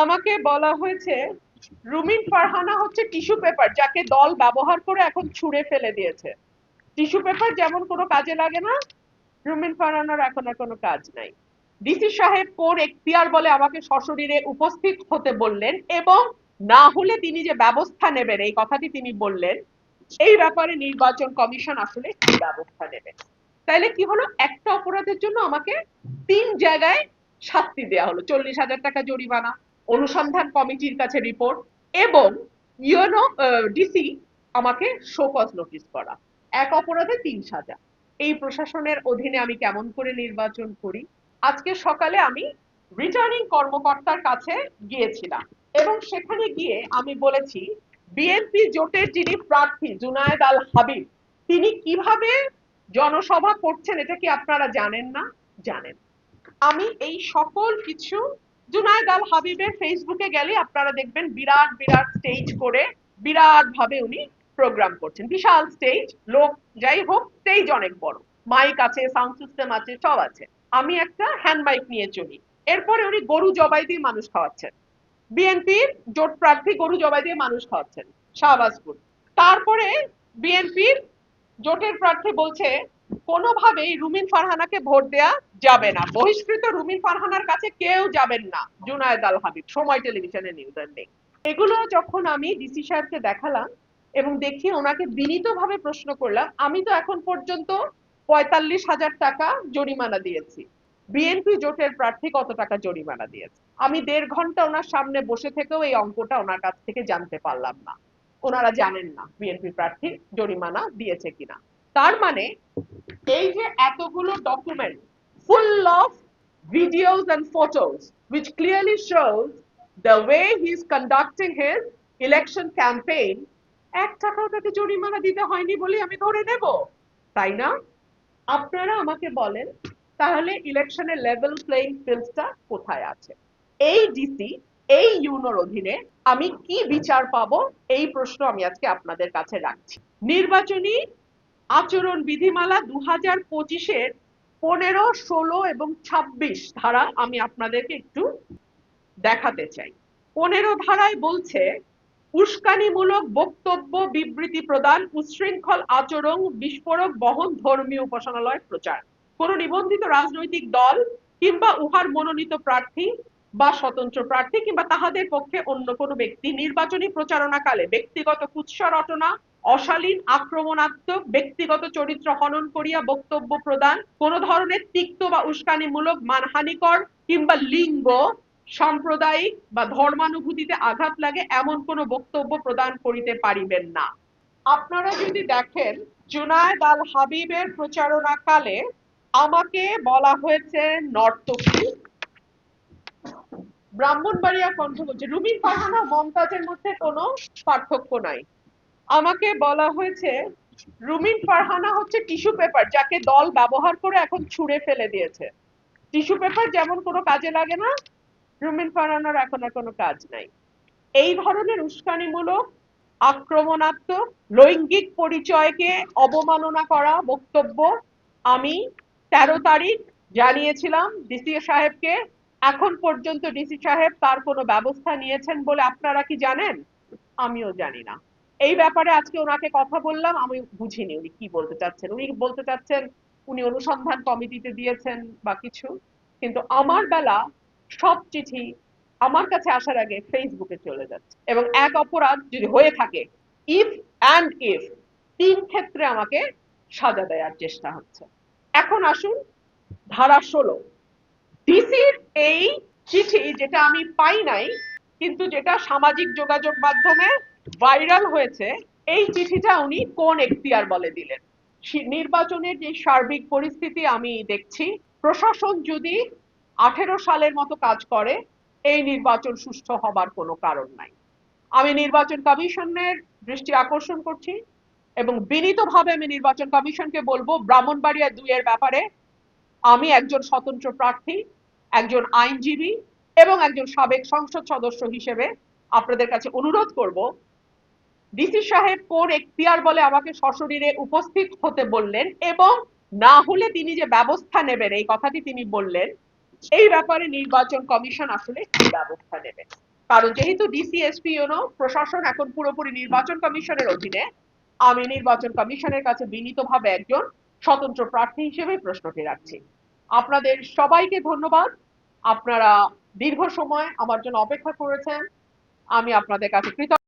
আমাকে বলা হয়েছে, রুমিন ফারহানা হচ্ছে টিস্যু পেপার যাকে দল ব্যবহার করে এখন ছুঁড়ে ফেলে দিয়েছে। টিস্যু পেপার যেমন কোনো কাজে লাগে না, রুমিন ফারহানার এখন আর কোনো কাজ নাই। ডিসি সাহেব কোন এখতিয়ার বলে আমাকে সশরীরে উপস্থিত হতে বললেন এবং না হলে তিনি যে ব্যবস্থা নেবেন, এই কথাটি তিনি বললেন, এই ব্যাপারে নির্বাচন কমিশন আসলে কি ব্যবস্থা নেবে? তাইলে কি হলো? একটা অপরাধের জন্য আমাকে তিন জায়গায় শাস্তি দেওয়া হলো। চল্লিশ হাজার টাকা জরিমানা অনুসন্ধান কমিটির কাছে রিপোর্ট এবং ইউনো ডিসি আমাকে শোকজ নোটিশ করা। এক অপরাধে তিন সাজা। এই প্রশাসনের অধীনে আমি কেমন করে নির্বাচন করি? আজকে সকালে আমি রিটার্নিং কর্মকর্তার কাছে গিয়েছিলাম এবং সেখানে গিয়ে আমি বলেছি, বিএনপি জোটের যিনি প্রার্থী জুনায়েদ আল হাবিব, তিনি কীভাবে জনসভা করছেন এটা কি আপনারা জানেন না? জানেন। আমি এই সকল কিছু জুনায়েদ আল হাবিবের ফেসবুকে গেলে আপনারা দেখবেন বিরাট বিরাট স্টেজ করে বিরাট ভাবে উনি প্রোগ্রাম করছেন। বিশাল স্টেজ লোক যাই হোক স্টেজ অনেক বড়। মাইক আছে সাউন্ড সিস্টেম আছে, সব আছে। আমি একটা হ্যান্ড মাইক নিয়ে চলি। এরপরে উনি গরু জবাই দিয়ে মানুষ খাওয়াচ্ছেন। বিএনপির জোট প্রার্থী গরু জবাই দিয়ে মানুষ খাওয়াচ্ছেন, শাহবাজপুর। তারপরে বিএনপির জোটের প্রার্থী বলছে কোনোভাবেই রুমিন ফারহানাকে ভোট দেয়া যাবে না। বহিষ্কৃত রুমিন ফারহানার কাছে কেউ যাবেন না, জুনায়েদ আল হাবিব, সময় টেলিভিশনে নিউজ নেই এগুলো যখন আমি ডিসি সাহেবকে দেখালাম এবং দেখি ওনাকে বিনীতভাবে প্রশ্ন করলাম, আমি তো এখন পর্যন্ত পঁয়তাল্লিশ হাজার টাকা জরিমানা দিয়েছি। বিএনপি জোটের প্রার্থী কত টাকা জরিমানা দিয়েছে? আমি দেড় ঘণ্টা ওনার সামনে বসে থেকেও এই অঙ্কটা ওনার কাছ থেকে জানতে পারলাম না। ওনারা জানেন না বিএনপি প্রার্থী জরিমানা দিয়েছে কিনা। তার মানে এই যে এতগুলো document full of videos and photos, which clearly shows the way he is conducting his election campaign, এক টাকাও তাকে জরিমানা দিতে হয়নি বলে আমি ধরে নেব, তাই না? আপনারা আমাকে বলেন, তাহলে ইলেকশনের লেভেল প্লেইং ফিল্ডটা কোথায় আছে? এই ডিসি এই ইউনোর অধীনে আমি কি বিচার পাবো? এই প্রশ্ন আমি আজকে আপনাদের কাছে রাখছি। নির্বাচনী আচরণ বিধিমালা দু হাজার পঁচিশের পনেরো, ষোলো এবং ছাব্বিশ ধারা আমি আপনাদেরকে একটু দেখাতে চাই। পনেরো ধারায় বলছে, উস্কানিমূলক বক্তব্য বিবৃতি প্রদান উচ্ছৃঙ্খল আচরণ, বিস্ফোরক, বহন, ধর্মীয় উপাসনালয় প্রচার। কোন নিবন্ধিত রাজনৈতিক দল কিংবা উহার মনোনীত প্রার্থী বা স্বতন্ত্র প্রার্থী কিংবা তাহাদের পক্ষে অন্য কোনো ব্যক্তি নির্বাচনী প্রচারণাকালে ব্যক্তিগত কুৎসা রটনা অশালীন, আক্রমণাত্মক, ব্যক্তিগত চরিত্র হনন করিয়া বক্তব্য প্রদান, কোন ধরনের তিক্ত বা উস্কানিমূলক, মানহানিকর কিংবা লিঙ্গ, সাম্প্রদায়িক বা ধর্মানুভূতিতে আঘাত লাগে এমন কোন বক্তব্য প্রদান করিতে পারিবেন না। আপনারা যদি দেখেন, জুনায়েদ আল হাবিবের প্রচারণা কালে আমাকে বলা হয়েছে নর্তকী। ব্রাহ্মণবাড়িয়া কণ্ঠ বলছে রুমিন ফারহানা মমতাজের মধ্যে কোনো পার্থক্য নাই। আমাকে বলা হয়েছে, রুমিন ফারহানা হচ্ছে টিস্যু পেপার যাকে দল ব্যবহার করে এখন ছুঁড়ে ফেলে দিয়েছে। টিস্যু পেপার যেমন কোনো কাজে লাগে না, রুমিন ফারহানার এখন আর কোনো কাজ নাই। এই ধরনের উস্কানিমূলক, আক্রমণাত্মক, লৈঙ্গিক পরিচয়কে অবমাননা করা বক্তব্য আমি তেরো তারিখ জানিয়েছিলাম ডিসি সাহেবকে। এখন পর্যন্ত ডিসি সাহেব তার কোনো ব্যবস্থা নিয়েছেন বলে আপনারা কি জানেন? আমিও জানি না। এই ব্যাপারে আজকে ওনাকে কথা বললাম, আমি বুঝিনি উনি কি বলতে চাচ্ছেন। উনি বলতে চাচ্ছেন, উনি অনুসন্ধান কমিটিতে দিয়েছেন বা কিছু, কিন্তু আমার বেলা সব চিঠি আমার কাছে আসার আগে ফেসবুকে চলে যাচ্ছে এবং এক অপরাধ যদি হয়ে থাকে ইফ অ্যান্ড ইফ তিন ক্ষেত্রে আমাকে সাজা দেওয়ার চেষ্টা হচ্ছে। এখন আসুন, ধারা ষোলো। ডিসির এই চিঠি যেটা আমি পাই নাই কিন্তু যেটা সামাজিক যোগাযোগ মাধ্যমে ভাইরাল হয়েছে, এই চিঠিটা উনি কোন এখতিয়ার বলে দিলেন? নির্বাচনের যে সার্বিক পরিস্থিতি আমি দেখছি, প্রশাসন যদি আঠেরো সালের মতো কাজ করে, এই নির্বাচন সুষ্ঠু হবার কোনো কারণ নাই। আমি নির্বাচন কমিশনের দৃষ্টি আকর্ষণ করছি এবং বিনীতভাবে আমি নির্বাচন কমিশনকে বলব, ব্রাহ্মণবাড়িয়া দুইয়ের ব্যাপারে আমি একজন স্বতন্ত্র প্রার্থী, একজন আইনজীবী এবং একজন সাবেক সংসদ সদস্য হিসেবে আপনাদের কাছে অনুরোধ করব, ডিসি সাহেব কোর এখতিয়ার বলে আমাকে সশরীরে উপস্থিত হতে বললেন এবং না হলে তিনি যে ব্যবস্থা নেবেন, এই কথাটি তিনি বললেন, এই ব্যাপারে নির্বাচন কমিশন আসলে কি ব্যবস্থা নেবে? কারণ যেহেতু ডিসিএসপি ইউনো, প্রশাসন এখন পুরোপুরি নির্বাচন কমিশনের অধীনে, আমি নির্বাচন কমিশনের কাছে বিনীতভাবে একজন স্বতন্ত্র প্রার্থী হিসেবে প্রশ্নটি রাখছি। আপনাদের সবাইকে ধন্যবাদ। আপনারা দীর্ঘ সময় আমার জন্য অপেক্ষা করেছেন। আমি আপনাদের কাছে কৃতজ্ঞ।